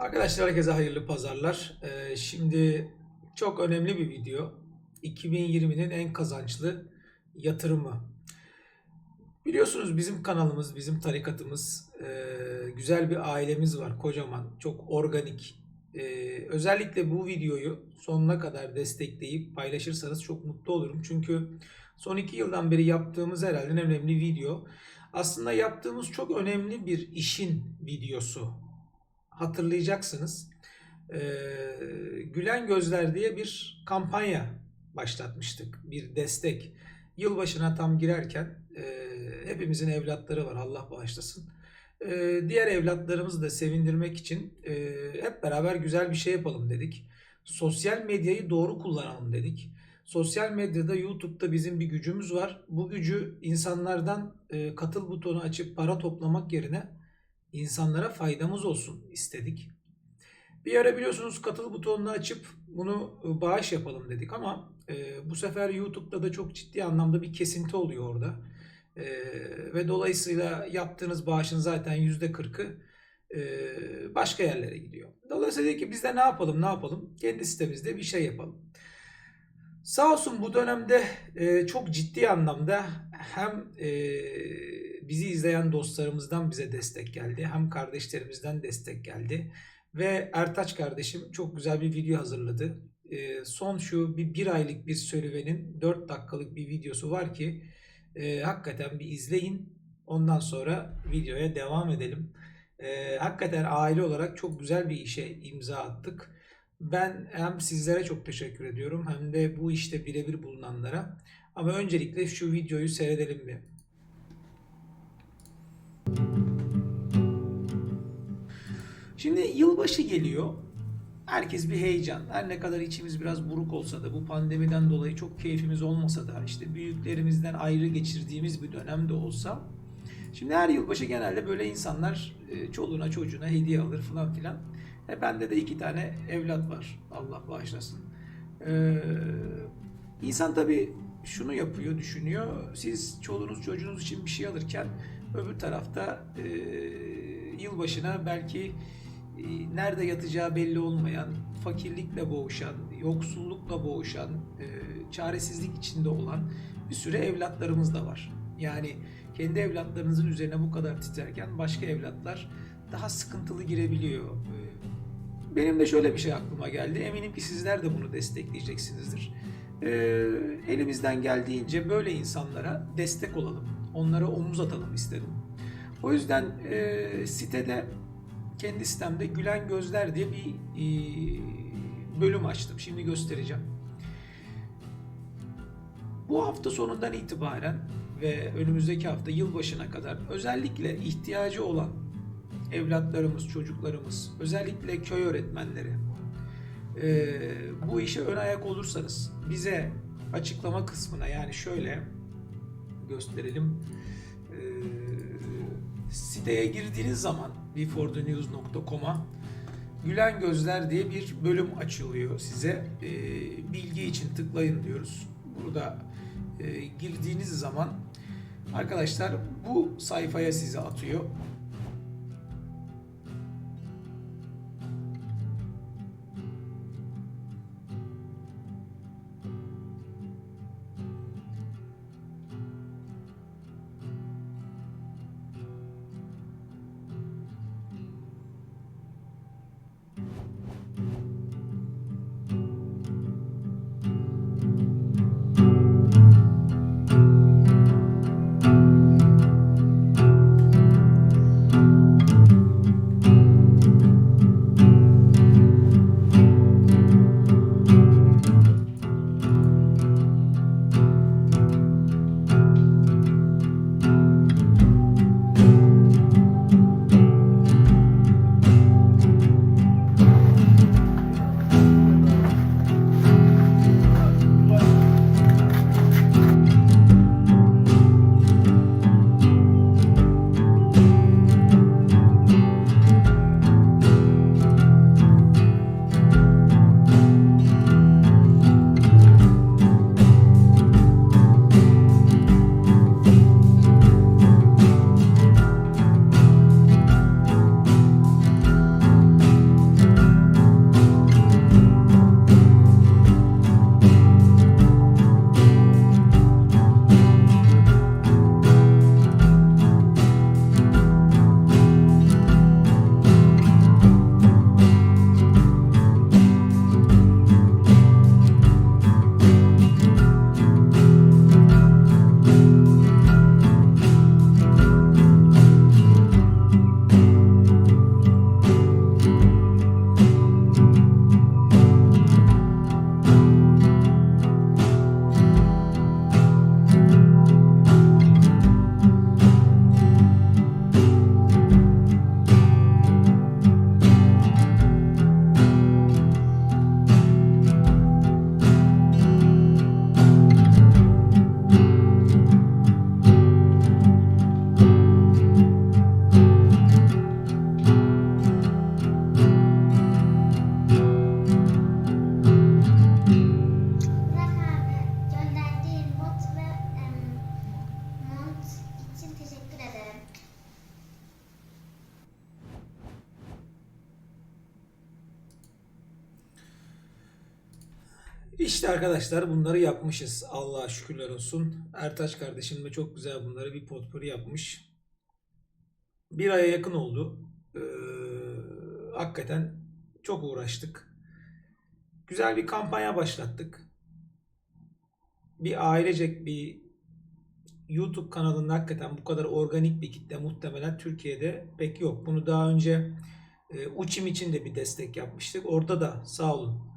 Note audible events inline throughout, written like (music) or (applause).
Arkadaşlar herkese hayırlı pazarlar. Ee, şimdi çok önemli bir video. 2020'nin en kazançlı yatırımı. Biliyorsunuz bizim kanalımız, bizim tarikatımız, e, güzel bir ailemiz var. Kocaman, çok organik. E, özellikle bu videoyu sonuna kadar destekleyip paylaşırsanız çok mutlu olurum. Çünkü son iki yıldan beri yaptığımız herhalde en önemli video. Aslında yaptığımız çok önemli bir işin videosu hatırlayacaksınız. Ee, Gülen Gözler diye bir kampanya başlatmıştık. Bir destek. Yılbaşına tam girerken e, hepimizin evlatları var Allah bağışlasın. E, diğer evlatlarımızı da sevindirmek için e, hep beraber güzel bir şey yapalım dedik. Sosyal medyayı doğru kullanalım dedik. Sosyal medyada YouTube'da bizim bir gücümüz var. Bu gücü insanlardan e, katıl butonu açıp para toplamak yerine insanlara faydamız olsun istedik. Bir ara biliyorsunuz katıl butonunu açıp bunu e, bağış yapalım dedik ama e, bu sefer YouTube'da da çok ciddi anlamda bir kesinti oluyor orada. E, ve dolayısıyla yaptığınız bağışın zaten %40'ı e, başka yerlere gidiyor. Dolayısıyla dedik ki biz de ne yapalım ne yapalım? Kendi sitemizde bir şey yapalım. Sağ olsun bu dönemde e, çok ciddi anlamda hem e, bizi izleyen dostlarımızdan bize destek geldi. Hem kardeşlerimizden destek geldi. Ve Ertaç kardeşim çok güzel bir video hazırladı. E, son şu bir, bir aylık bir serüvenin 4 dakikalık bir videosu var ki e, hakikaten bir izleyin. Ondan sonra videoya devam edelim. E, hakikaten aile olarak çok güzel bir işe imza attık. Ben hem sizlere çok teşekkür ediyorum hem de bu işte birebir bulunanlara. Ama öncelikle şu videoyu seyredelim bir. Şimdi yılbaşı geliyor. Herkes bir heyecan. Her ne kadar içimiz biraz buruk olsa da bu pandemiden dolayı çok keyfimiz olmasa da işte büyüklerimizden ayrı geçirdiğimiz bir dönemde olsa Şimdi her yılbaşı genelde böyle insanlar e, çoluğuna çocuğuna hediye alır falan filan. E bende de iki tane evlat var. Allah bağışlasın. Ee, insan tabii şunu yapıyor, düşünüyor. Siz çoluğunuz çocuğunuz için bir şey alırken öbür tarafta e, yılbaşına belki e, nerede yatacağı belli olmayan, fakirlikle boğuşan, yoksullukla boğuşan, e, çaresizlik içinde olan bir sürü evlatlarımız da var. Yani kendi evlatlarınızın üzerine bu kadar titrerken başka evlatlar daha sıkıntılı girebiliyor. Ee, Benim de şöyle bir şey aklıma geldi. Eminim ki sizler de bunu destekleyeceksinizdir. Ee, elimizden geldiğince böyle insanlara destek olalım. Onlara omuz atalım istedim. O yüzden e, sitede kendi sitemde Gülen Gözler diye bir e, bölüm açtım. Şimdi göstereceğim. Bu hafta sonundan itibaren ve önümüzdeki hafta yılbaşına kadar özellikle ihtiyacı olan evlatlarımız, çocuklarımız, özellikle köy öğretmenleri e, bu işe ön ayak olursanız bize açıklama kısmına yani şöyle gösterelim e, siteye girdiğiniz zaman beforthenews.com'a Gülen Gözler diye bir bölüm açılıyor size. E, bilgi için tıklayın diyoruz. Burada e, girdiğiniz zaman arkadaşlar bu sayfaya sizi atıyor. İşte arkadaşlar bunları yapmışız. Allah'a şükürler olsun. Ertaç kardeşim de çok güzel bunları bir potpourri yapmış. Bir aya yakın oldu. Ee, hakikaten çok uğraştık. Güzel bir kampanya başlattık. Bir ailecek bir YouTube kanalında hakikaten bu kadar organik bir kitle muhtemelen Türkiye'de pek yok. Bunu daha önce e, Uçim için de bir destek yapmıştık. Orada da sağ olun.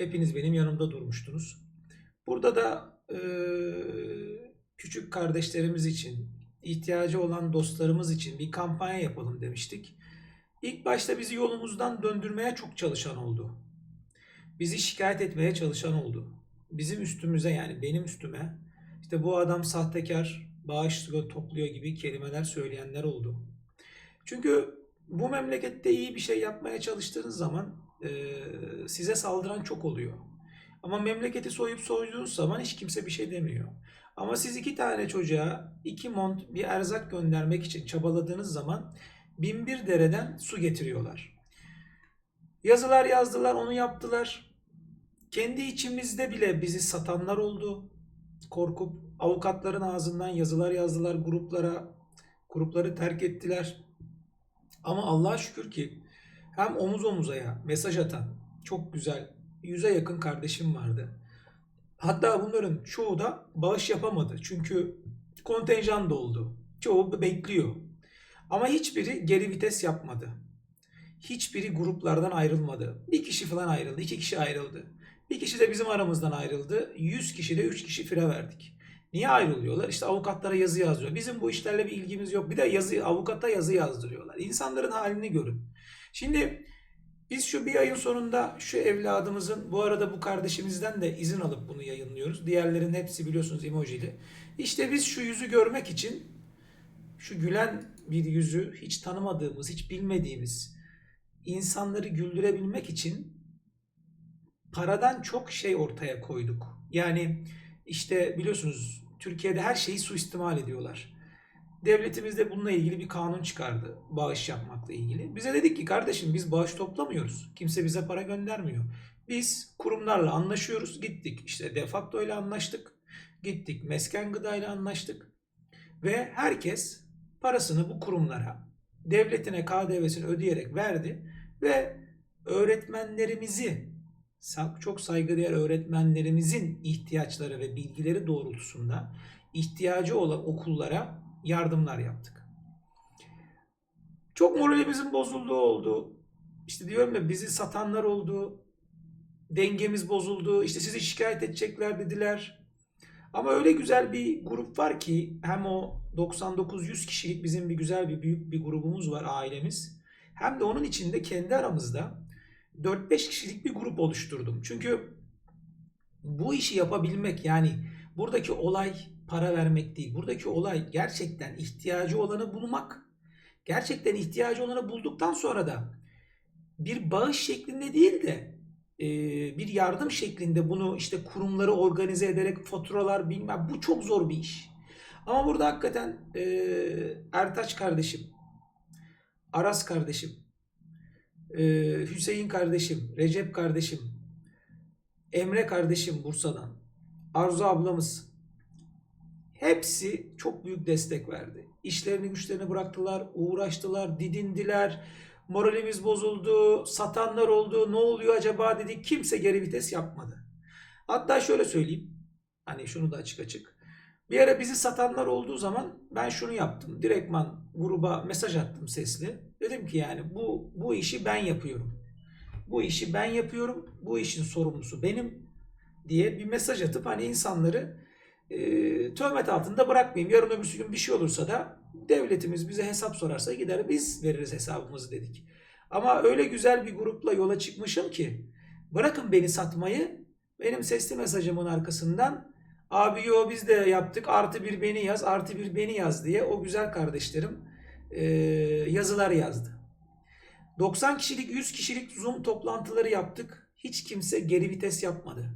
Hepiniz benim yanımda durmuştunuz. Burada da e, küçük kardeşlerimiz için, ihtiyacı olan dostlarımız için bir kampanya yapalım demiştik. İlk başta bizi yolumuzdan döndürmeye çok çalışan oldu. Bizi şikayet etmeye çalışan oldu. Bizim üstümüze yani benim üstüme işte bu adam sahtekar, bağış topluyor gibi kelimeler söyleyenler oldu. Çünkü bu memlekette iyi bir şey yapmaya çalıştığınız zaman e, size saldıran çok oluyor. Ama memleketi soyup soyduğunuz zaman hiç kimse bir şey demiyor. Ama siz iki tane çocuğa iki mont bir erzak göndermek için çabaladığınız zaman bin bir dereden su getiriyorlar. Yazılar yazdılar, onu yaptılar. Kendi içimizde bile bizi satanlar oldu. Korkup avukatların ağzından yazılar yazdılar gruplara. Grupları terk ettiler. Ama Allah'a şükür ki hem omuz omuzaya mesaj atan çok güzel yüze yakın kardeşim vardı. Hatta bunların çoğu da bağış yapamadı. Çünkü kontenjan doldu. Çoğu bekliyor. Ama hiçbiri geri vites yapmadı. Hiçbiri gruplardan ayrılmadı. Bir kişi falan ayrıldı, iki kişi ayrıldı. Bir kişi de bizim aramızdan ayrıldı. Yüz kişi de üç kişi fire verdik. Niye ayrılıyorlar? İşte avukatlara yazı yazıyor. Bizim bu işlerle bir ilgimiz yok. Bir de yazı, avukata yazı yazdırıyorlar. İnsanların halini görün. Şimdi biz şu bir ayın sonunda şu evladımızın, bu arada bu kardeşimizden de izin alıp bunu yayınlıyoruz. Diğerlerin hepsi biliyorsunuz emojili. İşte biz şu yüzü görmek için, şu gülen bir yüzü, hiç tanımadığımız, hiç bilmediğimiz insanları güldürebilmek için paradan çok şey ortaya koyduk. Yani işte biliyorsunuz Türkiye'de her şeyi suistimal ediyorlar. Devletimiz de bununla ilgili bir kanun çıkardı. Bağış yapmakla ilgili. Bize dedik ki kardeşim biz bağış toplamıyoruz. Kimse bize para göndermiyor. Biz kurumlarla anlaşıyoruz. Gittik işte defakto ile anlaştık. Gittik mesken gıda ile anlaştık. Ve herkes parasını bu kurumlara devletine KDV'sini ödeyerek verdi. Ve öğretmenlerimizi çok saygıdeğer öğretmenlerimizin ihtiyaçları ve bilgileri doğrultusunda ihtiyacı olan okullara yardımlar yaptık. Çok moralimizin bozulduğu oldu. İşte diyorum ya bizi satanlar oldu. Dengemiz bozuldu. İşte sizi şikayet edecekler dediler. Ama öyle güzel bir grup var ki hem o 99-100 kişilik bizim bir güzel bir büyük bir grubumuz var ailemiz. Hem de onun içinde kendi aramızda 4-5 kişilik bir grup oluşturdum. Çünkü bu işi yapabilmek yani buradaki olay para vermek değil. Buradaki olay gerçekten ihtiyacı olanı bulmak. Gerçekten ihtiyacı olanı bulduktan sonra da bir bağış şeklinde değil de e, bir yardım şeklinde bunu işte kurumları organize ederek faturalar bilmem bu çok zor bir iş. Ama burada hakikaten e, Ertaç kardeşim, Aras kardeşim, Hüseyin kardeşim, Recep kardeşim, Emre kardeşim Bursa'dan, Arzu ablamız hepsi çok büyük destek verdi. İşlerini güçlerini bıraktılar, uğraştılar, didindiler. Moralimiz bozuldu, satanlar oldu, ne oluyor acaba dedik. Kimse geri vites yapmadı. Hatta şöyle söyleyeyim. Hani şunu da açık açık. Bir ara bizi satanlar olduğu zaman ben şunu yaptım. Direktman gruba mesaj attım sesli. Dedim ki yani bu bu işi ben yapıyorum. Bu işi ben yapıyorum. Bu işin sorumlusu benim diye bir mesaj atıp hani insanları e, töhmet altında bırakmayayım. Yarın öbür gün bir şey olursa da devletimiz bize hesap sorarsa gider biz veririz hesabımızı dedik. Ama öyle güzel bir grupla yola çıkmışım ki bırakın beni satmayı benim sesli mesajımın arkasından abi yo biz de yaptık artı bir beni yaz artı bir beni yaz diye o güzel kardeşlerim e, yazılar yazdı. 90 kişilik 100 kişilik Zoom toplantıları yaptık. Hiç kimse geri vites yapmadı.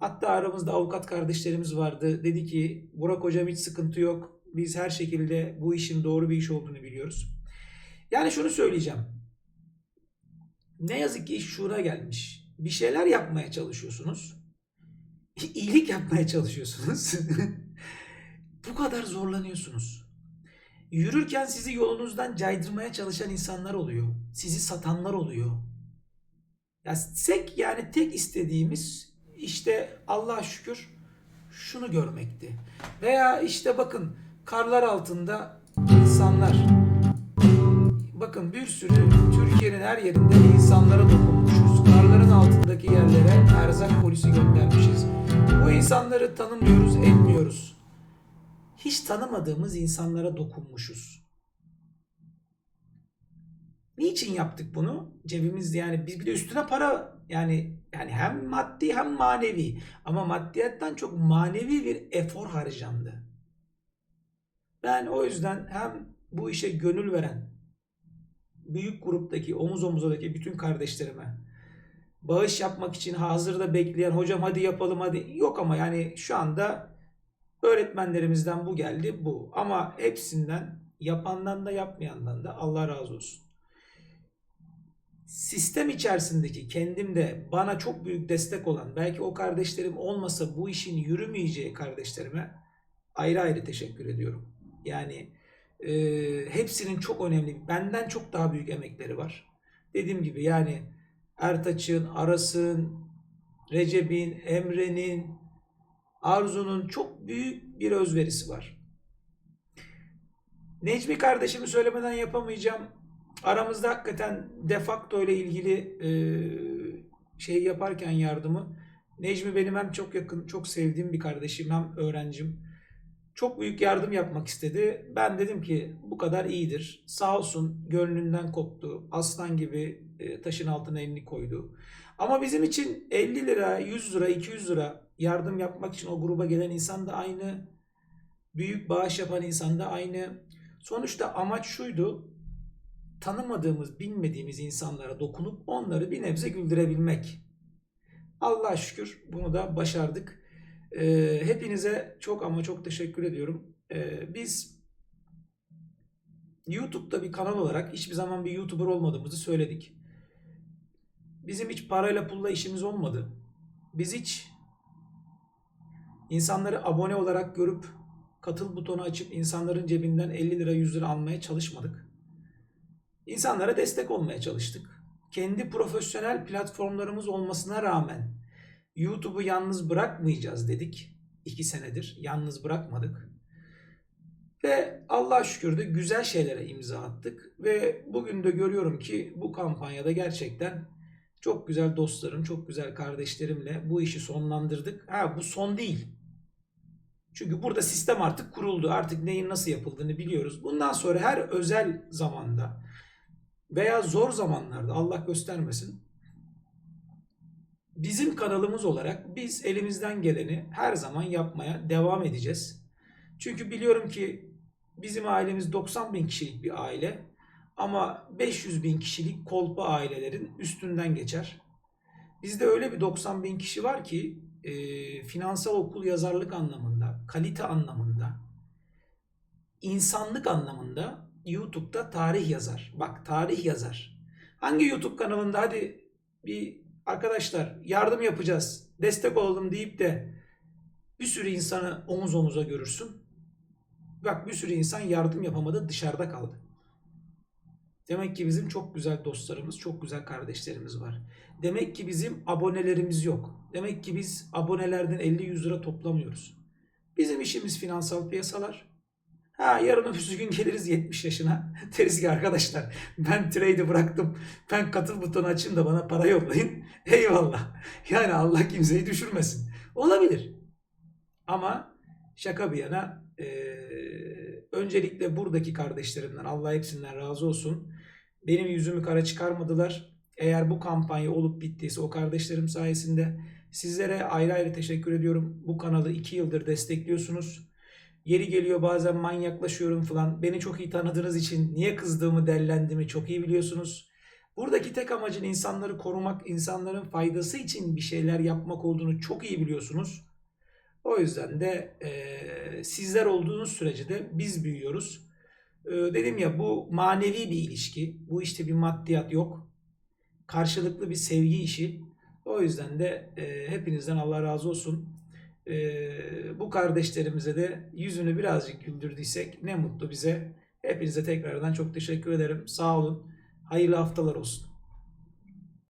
Hatta aramızda avukat kardeşlerimiz vardı. Dedi ki Burak hocam hiç sıkıntı yok. Biz her şekilde bu işin doğru bir iş olduğunu biliyoruz. Yani şunu söyleyeceğim. Ne yazık ki iş şura gelmiş. Bir şeyler yapmaya çalışıyorsunuz. İyilik yapmaya çalışıyorsunuz. (laughs) Bu kadar zorlanıyorsunuz. Yürürken sizi yolunuzdan caydırmaya çalışan insanlar oluyor. Sizi satanlar oluyor. Ya tek yani tek istediğimiz işte Allah'a şükür şunu görmekti. Veya işte bakın karlar altında insanlar. Bakın bir sürü Türkiye'nin her yerinde insanlara dokunmuşuz. Karların altındaki yerlere erzak polisi göndermişiz. Bu insanları tanımıyoruz, etmiyoruz. Hiç tanımadığımız insanlara dokunmuşuz. Niçin yaptık bunu? Cebimizde yani biz bir de üstüne para yani yani hem maddi hem manevi ama maddiyattan çok manevi bir efor harcandı. Ben o yüzden hem bu işe gönül veren büyük gruptaki omuz omuzadaki bütün kardeşlerime bağış yapmak için hazırda bekleyen hocam hadi yapalım hadi yok ama yani şu anda öğretmenlerimizden bu geldi bu ama hepsinden yapandan da yapmayandan da Allah razı olsun sistem içerisindeki kendimde bana çok büyük destek olan belki o kardeşlerim olmasa bu işin yürümeyeceği kardeşlerime ayrı ayrı teşekkür ediyorum. Yani e, hepsinin çok önemli, benden çok daha büyük emekleri var. Dediğim gibi yani Ertaç'ın, Aras'ın, Recep'in, Emre'nin, Arzu'nun çok büyük bir özverisi var. Necmi kardeşimi söylemeden yapamayacağım. Aramızda hakikaten defakto ile ilgili e, şey yaparken yardımı Necmi benim hem çok yakın, çok sevdiğim bir kardeşim hem öğrencim. Çok büyük yardım yapmak istedi. Ben dedim ki bu kadar iyidir. Sağ olsun gönlünden koptu. Aslan gibi e, taşın altına elini koydu. Ama bizim için 50 lira, 100 lira, 200 lira yardım yapmak için o gruba gelen insan da aynı. Büyük bağış yapan insan da aynı. Sonuçta amaç şuydu tanımadığımız, bilmediğimiz insanlara dokunup onları bir nebze güldürebilmek. Allah'a şükür bunu da başardık. Ee, hepinize çok ama çok teşekkür ediyorum. Ee, biz YouTube'da bir kanal olarak hiçbir zaman bir YouTuber olmadığımızı söyledik. Bizim hiç parayla pulla işimiz olmadı. Biz hiç insanları abone olarak görüp katıl butonu açıp insanların cebinden 50 lira 100 lira almaya çalışmadık. İnsanlara destek olmaya çalıştık. Kendi profesyonel platformlarımız olmasına rağmen YouTube'u yalnız bırakmayacağız dedik. İki senedir yalnız bırakmadık. Ve Allah şükür de güzel şeylere imza attık. Ve bugün de görüyorum ki bu kampanyada gerçekten çok güzel dostlarım, çok güzel kardeşlerimle bu işi sonlandırdık. Ha bu son değil. Çünkü burada sistem artık kuruldu. Artık neyin nasıl yapıldığını biliyoruz. Bundan sonra her özel zamanda veya zor zamanlarda Allah göstermesin bizim kanalımız olarak biz elimizden geleni her zaman yapmaya devam edeceğiz. Çünkü biliyorum ki bizim ailemiz 90 bin kişilik bir aile ama 500 bin kişilik kolpa ailelerin üstünden geçer. Bizde öyle bir 90 bin kişi var ki e, finansal okul yazarlık anlamında, kalite anlamında, insanlık anlamında YouTube'da tarih yazar. Bak tarih yazar. Hangi YouTube kanalında hadi bir arkadaşlar yardım yapacağız, destek olalım deyip de bir sürü insanı omuz omuza görürsün. Bak bir sürü insan yardım yapamadı dışarıda kaldı. Demek ki bizim çok güzel dostlarımız, çok güzel kardeşlerimiz var. Demek ki bizim abonelerimiz yok. Demek ki biz abonelerden 50-100 lira toplamıyoruz. Bizim işimiz finansal piyasalar. Ha yarın öbür gün geliriz 70 yaşına. (laughs) Deriz ki arkadaşlar ben trade'i bıraktım. Ben katıl butonu açayım da bana para yollayın. (laughs) Eyvallah. Yani Allah kimseyi düşürmesin. Olabilir. Ama şaka bir yana e, öncelikle buradaki kardeşlerimden Allah hepsinden razı olsun. Benim yüzümü kara çıkarmadılar. Eğer bu kampanya olup bittiyse o kardeşlerim sayesinde sizlere ayrı ayrı teşekkür ediyorum. Bu kanalı 2 yıldır destekliyorsunuz. Yeri geliyor bazen manyaklaşıyorum falan. Beni çok iyi tanıdığınız için niye kızdığımı, dellendiğimi çok iyi biliyorsunuz. Buradaki tek amacın insanları korumak, insanların faydası için bir şeyler yapmak olduğunu çok iyi biliyorsunuz. O yüzden de e, sizler olduğunuz sürece de biz büyüyoruz. E, dedim ya bu manevi bir ilişki. Bu işte bir maddiyat yok. Karşılıklı bir sevgi işi. O yüzden de e, hepinizden Allah razı olsun. Ee, bu kardeşlerimize de yüzünü birazcık güldürdüysek ne mutlu bize. Hepinize tekrardan çok teşekkür ederim. Sağ olun. Hayırlı haftalar olsun.